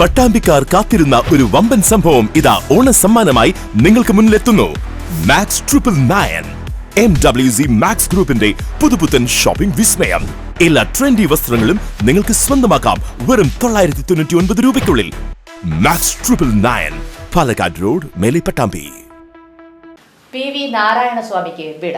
പട്ടാമ്പിക്കാർ കാത്തിരുന്ന ഒരു വമ്പൻ സംഭവം ഇതാ ഓണ സമ്മാനമായി നിങ്ങൾക്ക് മുന്നിലെത്തുന്നു. Max triple nine M W C Max ഗ്രൂപ്പിന്റെ പുതുപുത്തൻ ഷോപ്പിംഗ് വിസ്മയം. എല്ലാ ട്രെൻഡി വസ്ത്രങ്ങളും നിങ്ങൾക്ക് സ്വന്തമാക്കാം വെറും തൊള്ളായിരത്തി തൊണ്ണൂറ്റി ഒൻപത് രൂപയ്ക്കുള്ളിൽ. Max triple nine Palakkad road Melipattambi Pattambi. P V നാരായണസ്വാമിക്ക് വിട.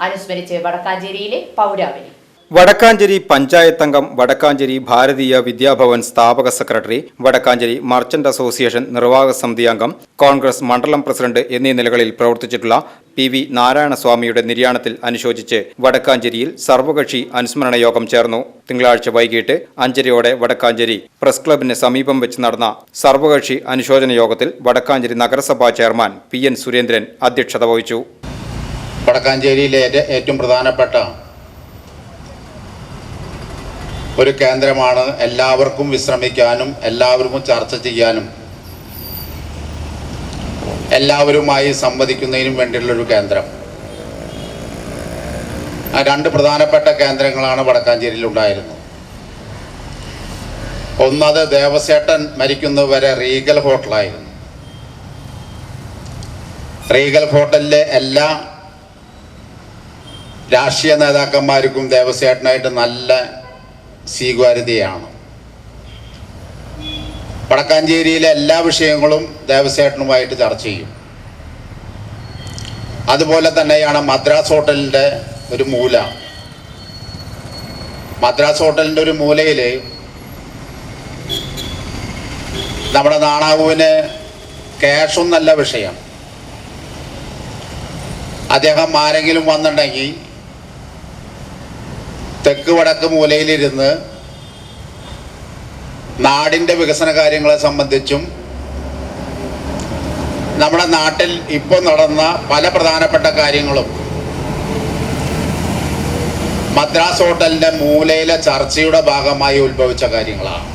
അനുസ്മരിച്ച് വടക്കാഞ്ചേരിയിലെ പൗരാവലി. വടക്കാഞ്ചേരി പഞ്ചായത്ത് അംഗം വടക്കാഞ്ചേരി ഭാരതീയ വിദ്യാഭവൻ സ്ഥാപക സെക്രട്ടറി വടക്കാഞ്ചേരി മർച്ചന്റ് അസോസിയേഷൻ നിർവാഹക സമിതി അംഗം കോൺഗ്രസ് മണ്ഡലം പ്രസിഡന്റ് എന്നീ നിലകളിൽ പ്രവർത്തിച്ചിട്ടുള്ള പി വി നാരായണസ്വാമിയുടെ നിര്യാണത്തിൽ അനുശോചിച്ച് വടക്കാഞ്ചേരിയിൽ സർവകക്ഷി അനുസ്മരണ യോഗം ചേർന്നു. തിങ്കളാഴ്ച വൈകിട്ട് അഞ്ചരയോടെ വടക്കാഞ്ചേരി പ്രസ് ക്ലബിന് സമീപം വെച്ച് നടന്ന സർവകക്ഷി അനുശോചന യോഗത്തിൽ വടക്കാഞ്ചേരി നഗരസഭാ ചെയർമാൻ പി എൻ സുരേന്ദ്രൻ അധ്യക്ഷത വഹിച്ചു. വടക്കാഞ്ചേരിയിലെ ഏറ്റവും പ്രധാനപ്പെട്ട ഒരു കേന്ദ്രമാണ് എല്ലാവർക്കും വിശ്രമിക്കാനും എല്ലാവർക്കും ചർച്ച ചെയ്യാനും എല്ലാവരുമായി സംവദിക്കുന്നതിനും വേണ്ടിയുള്ളൊരു കേന്ദ്രം. രണ്ട് പ്രധാനപ്പെട്ട കേന്ദ്രങ്ങളാണ് വടക്കാഞ്ചേരിയിൽ ഉണ്ടായിരുന്നത്. ഒന്നത് ദേവസേട്ടൻ മരിക്കുന്നതുവരെ റീഗൽ ഹോട്ടലായിരുന്നു. റീഗൽ ഹോട്ടലിലെ എല്ലാ രാഷ്ട്രീയ നേതാക്കന്മാർക്കും ദേവസേട്ടനായിട്ട് നല്ല സ്വീകാര്യതയാണ്. വടക്കാഞ്ചേരിയിലെ എല്ലാ വിഷയങ്ങളും ദേവസേട്ടനുമായിട്ട് ചർച്ച ചെയ്യും. അതുപോലെ തന്നെയാണ് മദ്രാസ് ഹോട്ടലിന്റെ ഒരു മൂല. മദ്രാസ് ഹോട്ടലിന്റെ ഒരു മൂലയിൽ നമ്മുടെ നാണാവുവിന് ക്യാഷും നല്ല വിഷയം. അദ്ദേഹം ആരെങ്കിലും വന്നിട്ടുണ്ടെങ്കിൽ തെക്ക് വടക്ക് മൂലയിലിരുന്ന് നാടിന്റെ വികസന കാര്യങ്ങളെ സംബന്ധിച്ചും നമ്മുടെ നാട്ടിൽ ഇപ്പോൾ നടന്ന പല പ്രധാനപ്പെട്ട കാര്യങ്ങളും മദ്രാസ് ഹോട്ടലിന്റെ മൂലയിലെ ചർച്ചയുടെ ഭാഗമായി ഉത്ഭവിച്ച കാര്യങ്ങളാണ്.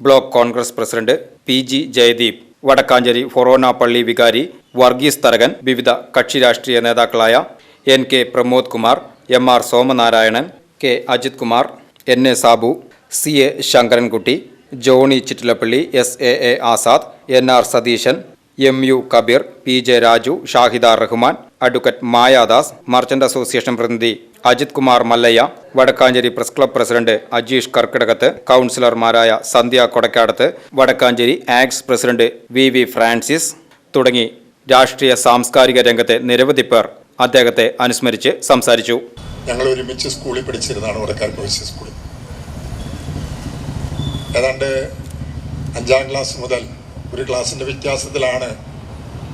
Block Congress president P G Jayadeep Vadakkanchery ഫൊറോന പള്ളി വികാരി വർഗീസ് തരകൻ വിവിധ കക്ഷി രാഷ്ട്രീയ നേതാക്കളായ N K Pramod Kumar M R Somanarayanan K Ajith Kumar N A Sabu C A Sankarankutty Johny Chittilappilly S A A Azad N R Satheesan M U Kabeer P J Raju Shahida Rahman advocate Mayadas merchant association പ്രതിനിധി Ajith Kumar Mallayya Vadakkanchery press club president Ajeesh Karkidakath കൗൺസിലർമാരായ സന്ധ്യ കൊടക്കാടത്ത് വടക്കാഞ്ചേരി ആക്സ് president V V Francis തുടങ്ങി രാഷ്ട്രീയ സാംസ്കാരിക രംഗത്തെ നിരവധി പേർ അദ്ദേഹത്തെ അനുസ്മരിച്ച് സംസാരിച്ചു. ഞങ്ങൾ ഒരുമിച്ച് സ്കൂളിൽ പഠിച്ചിരുന്നതാണ് വടക്കാർ ബോയ്സ് സ്കൂളിൽ ഏതാണ്ട് അഞ്ചാം ക്ലാസ് മുതൽ ഒരു ക്ലാസ്സിന്റെ വ്യത്യാസത്തിലാണ്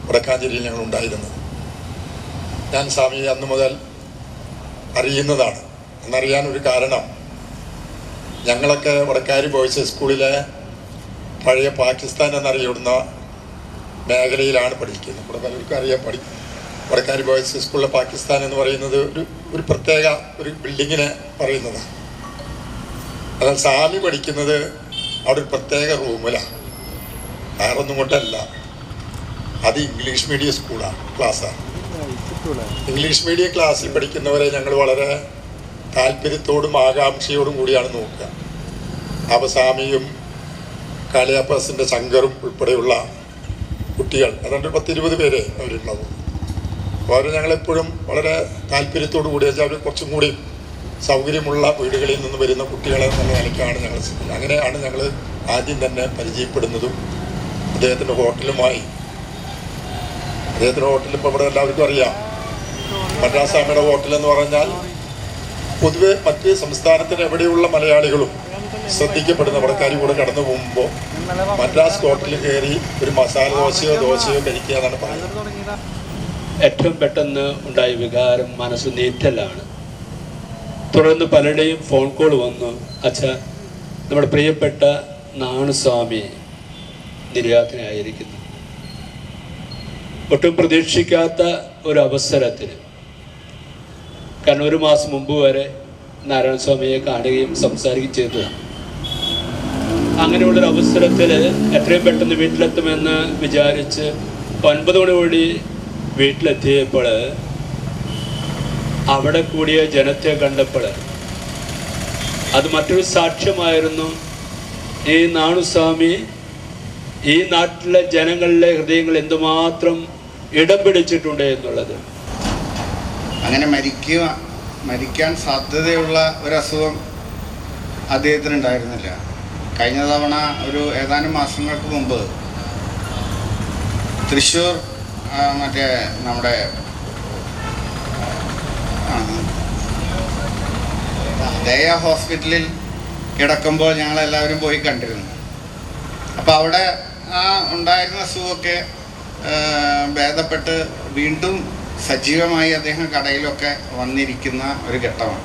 വടക്കാഞ്ചേരിയിൽ ഞങ്ങൾ ഉണ്ടായിരുന്നത്. ഞാൻ സ്വാമിയെ അന്ന് മുതൽ അറിയുന്നതാണ്. എന്നറിയാൻ ഒരു കാരണം ഞങ്ങളൊക്കെ വടക്കാരി ബോയ്സ് സ്കൂളിലെ പഴയ പാകിസ്ഥാൻ എന്നറിയപ്പെടുന്ന മേഖലയിലാണ് പഠിക്കുന്നത്. ഇവിടെ പലർക്കും അറിയാൻ പഠി വടക്കാരി ബോയ്സ് സ്കൂളിലെ പാകിസ്ഥാൻ എന്ന് പറയുന്നത് ഒരു ഒരു പ്രത്യേക ഒരു ബിൽഡിങ്ങിനെ പറയുന്നതാണ് എന്നാൽ സാമി പഠിക്കുന്നത് അവിടെ ഒരു പ്രത്യേക റൂമിലാണ് വേറൊന്നും കൊണ്ടല്ല. അത് ഇംഗ്ലീഷ് മീഡിയം സ്കൂളാണ് ക്ലാസ്സാണ് ഇംഗ്ലീഷ് മീഡിയം ക്ലാസ്സിൽ പഠിക്കുന്നവരെ ഞങ്ങൾ വളരെ താല്പര്യത്തോടും ആകാംക്ഷയോടും കൂടിയാണ് നോക്കുക. അപ്പോൾ സാമിയും കാളിയാപ്പാസിന്റെ ശങ്കറും ഉൾപ്പെടെയുള്ള കുട്ടികൾ. അതുകൊണ്ട് പത്തിരുപത് പേരെ അവരുണ്ടാവും അപ്പോൾ അവർ ഞങ്ങളെപ്പോഴും വളരെ താല്പര്യത്തോടു കൂടി വെച്ചാൽ അവർ കുറച്ചും കൂടി സൗകര്യമുള്ള വീടുകളിൽ നിന്ന് വരുന്ന കുട്ടികളെ എന്നുള്ള നിലയ്ക്കാണ് ഞങ്ങൾ. അങ്ങനെയാണ് ഞങ്ങൾ ആദ്യം തന്നെ പരിചയപ്പെടുന്നതും അദ്ദേഹത്തിന്റെ ഹോട്ടലുമായി. അദ്ദേഹത്തിന്റെ ഹോട്ടൽ ഇപ്പോൾ ഇവിടെ എല്ലാവർക്കും അറിയാം. മദ്രാസാമിയുടെ ഹോട്ടൽ എന്ന് പറഞ്ഞാൽ പൊതുവെ മറ്റ് സംസ്ഥാനത്തിന് എവിടെയുള്ള മലയാളികളും ശ്രദ്ധിക്കപ്പെടുന്ന വടക്കാരി കൂടെ കടന്നു പോകുമ്പോൾ മദ്രാസ് ഹോട്ടലിൽ കയറി ഒരു മസാല ദോശയോ ദോശയോ കഴിക്കുക എന്നാണ് പറയുന്നത്. ഏറ്റവും പെട്ടെന്ന് ഉണ്ടായ വികാരം മനസ്സ് നീറ്റലാണ്. തുടർന്ന് പലരുടെയും ഫോൺ കോൾ വന്നു. അച്ഛ നമ്മുടെ പ്രിയപ്പെട്ട നാണുസ്വാമി നിര്യാതനായിരിക്കുന്നു. ഒട്ടും പ്രതീക്ഷിക്കാത്ത ഒരു അവസരത്തിന്. കാരണം ഒരു മാസം മുമ്പ് വരെ നാരായണസ്വാമിയെ കാണുകയും സംസാരിക്കുകയും ചെയ്തു അങ്ങനെയുള്ളൊരു അവസരത്തിൽ എത്രയും പെട്ടെന്ന് വീട്ടിലെത്തുമെന്ന് വിചാരിച്ച് ഒൻപത് മണിയോടി വീട്ടിലെത്തിയപ്പോൾ അവിടെ കൂടിയ ജനത്തെ കണ്ടപ്പോൾ അത് മറ്റൊരു സാക്ഷ്യമായിരുന്നു. ഈ നാണുസ്വാമി ഈ നാട്ടിലെ ജനങ്ങളിലെ ഹൃദയങ്ങൾ എന്തുമാത്രം ഇടം പിടിച്ചിട്ടുണ്ട് എന്നുള്ളത്. അങ്ങനെ മരിക്കുക മരിക്കാൻ സാധ്യതയുള്ള ഒരു അസുഖം അദ്ദേഹത്തിന് ഉണ്ടായിരുന്നില്ല കഴിഞ്ഞ തവണ ഒരു ഏതാനും മാസങ്ങൾക്ക് മുമ്പ് തൃശ്ശൂർ മറ്റേ നമ്മുടെ ദയ ഹോസ്പിറ്റലിൽ കിടക്കുമ്പോൾ ഞങ്ങളെല്ലാവരും പോയി കണ്ടിരുന്നു. അപ്പോൾ അവിടെ ആ ഉണ്ടായിരുന്ന അസുഖമൊക്കെ ഭേദപ്പെട്ട് വീണ്ടും സജീവമായി അദ്ദേഹം കടയിലൊക്കെ വന്നിരിക്കുന്ന ഒരു ഘട്ടമാണ്.